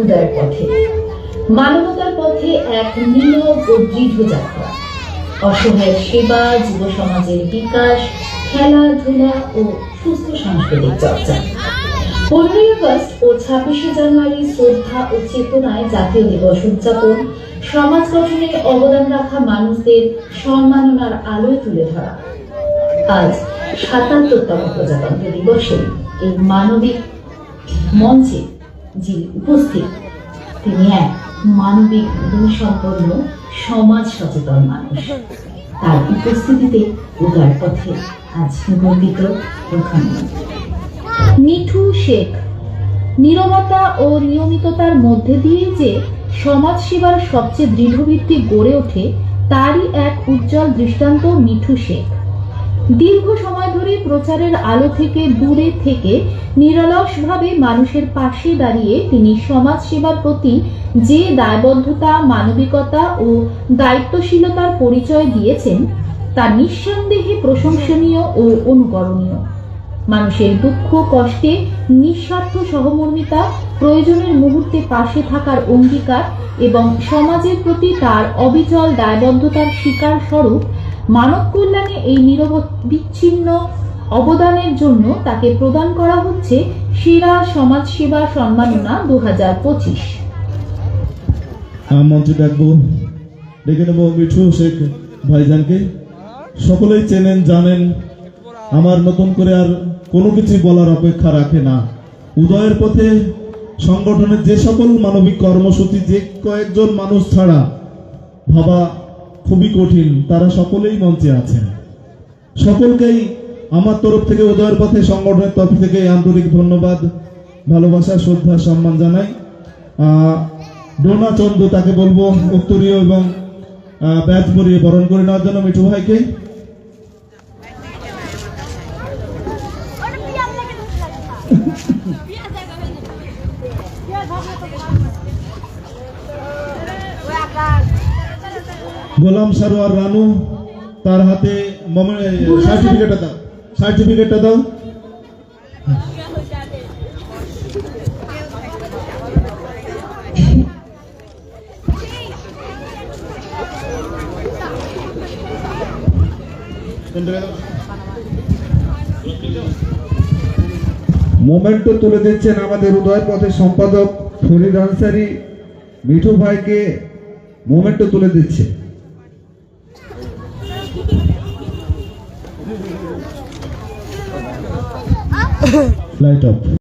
উদয়ের পথে। মানবতার পথে এক নীরব ও দৃঢ় যাত্রা। অসহায়ের সেবা যুব সমাজের বিকাশ, খেলাধুলা ও সুস্থ সাংস্কৃতিক চর্চা। পনেরোই আগস্ট ও ছাব্বিশে জানুয়ারি শ্রদ্ধা ও চেতনায় জাতীয় দিবস উদযাপন, সমাজ গঠনে অবদান রাখা মানুষদের সম্মাননার আলোয় তুলে ধরা। আজ সাতাত্তরতম প্রজাতন্ত্র দিবসে এই মানবিক মঞ্চে যিনি উপস্থিত। তিনি এক মানবিক গুণ সম্পন্ন সমাজ সচেতন মানুষ। তার উপস্থিতিতে উদার পথে আজ গর্বিত মিঠু শেখ, নীরবতা ও নিয়মিততার মধ্যে দিয়ে যে সমাজ সেবার সবচেয়ে দৃঢ়ভিত্তি গড়ে ওঠে, তারই এক উজ্জ্বল দৃষ্টান্ত মিঠু শেখ। দীর্ঘ সময় ধরে প্রচারের আলো থেকে দূরে থেকে নিরলসভাবে মানুষের পাশে দাঁড়িয়ে তিনি সমাজ সেবার প্রতি যে দায়বদ্ধতা, মানবিকতা ও দায়িত্বশীলতার পরিচয় দিয়েছেন, তা নিঃসন্দেহে প্রশংসনীয় ও অনুকরণীয়। মানুষের দুঃখ, কষ্টে নিঃস্বার্থ সহমর্মিতা, প্রয়োজনের মুহূর্তে পাশে থাকার অঙ্গীকার এবং সমাজের প্রতি তার অবিচল দায়বদ্ধতার স্বীকার স্বরূপ মানব কল্যাণে এই নিরবিচ্ছিন্ন অবদানের জন্য তাকে প্রদান করা হচ্ছে সেরা সমাজসেবা সম্মাননা দু হাজার পঁচিশ মঞ্চে ডাকবো, ডেকে নেব মিঠু শেখ ভাইজানকে। সকলেই চেনেন, জানেন, আমার নতুন করে আর কোনো কিছু বলার অপেক্ষা রাখে না। উদয়ের পথে সংগঠনের যে সকল মানবিক কর্মসূচি, যে কয়েকজন মানুষ ছাড়া ভাবা খুবই কঠিন, তারা সকলেই মঞ্চে আছেন। সকলকেই আমার তরফ থেকে উদয়ের পথে সংগঠনের তরফ থেকে আন্তরিক ধন্যবাদ, ভালোবাসা, শ্রদ্ধা, সম্মান জানাই। ডোনা চন্দ্র তাকে বলব উত্তরীয় এবং ব্যাচ পরিয়ে বরণ করে নেওয়ার জন্য মিঠু ভাইকে। গোলাম সারোয়ার রানু, তার হাতে সার্টিফিকেটটা দাও সার্টিফিকেটটা দাও। মোমেন্টো তুলে দিচ্ছেন আমাদের উদয় পথের সম্পাদক ফরিদ আনসারি। মিঠু ভাইকে মোমেন্টো তুলে দিচ্ছে। Lê Trục